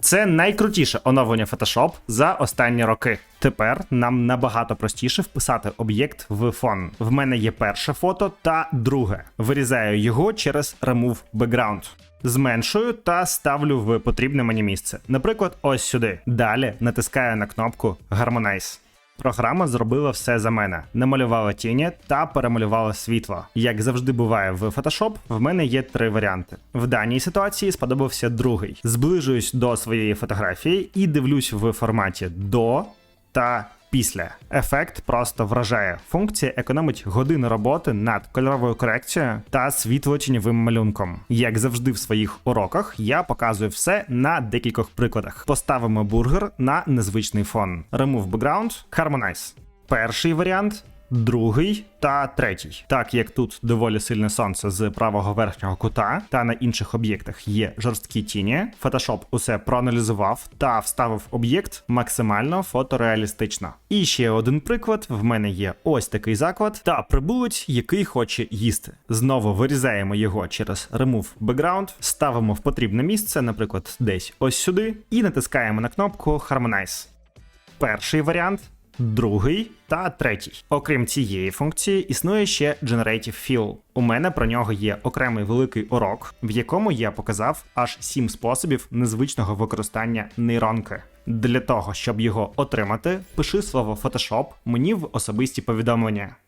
Це найкрутіше оновлення Photoshop за останні роки. Тепер нам набагато простіше вписати об'єкт в фон. В мене є перше фото та друге. Вирізаю його через Remove Background. Зменшую та ставлю в потрібне мені місце. Наприклад, ось сюди. Далі натискаю на кнопку Harmonize. Програма зробила все за мене, намалювала тіні та перемалювала світло. Як завжди буває в Photoshop, в мене є три варіанти. В даній ситуації сподобався другий. Зближуюсь до своєї фотографії і дивлюсь в форматі до та після. Ефект просто вражає. Функція економить години роботи над кольоровою корекцією та світло-тіньовим малюнком. Як завжди в своїх уроках, я показую все на декількох прикладах. Поставимо бургер на незвичний фон. Remove background, Harmonize. Перший варіант. Другий та третій. Так як тут доволі сильне сонце з правого верхнього кута, та на інших об'єктах є жорсткі тіні, Photoshop усе проаналізував та вставив об'єкт максимально фотореалістично. І ще один приклад: в мене є ось такий заклад та прибулець, який хоче їсти. Знову вирізаємо його через Remove Background, ставимо в потрібне місце, наприклад, десь ось сюди, і натискаємо на кнопку Harmonize. Перший варіант. Другий та третій. Окрім цієї функції, існує ще Generative Fill. У мене про нього є окремий великий урок, в якому я показав аж сім способів незвичного використання нейронки. Для того, щоб його отримати, пиши слово Photoshop мені в особисті повідомлення.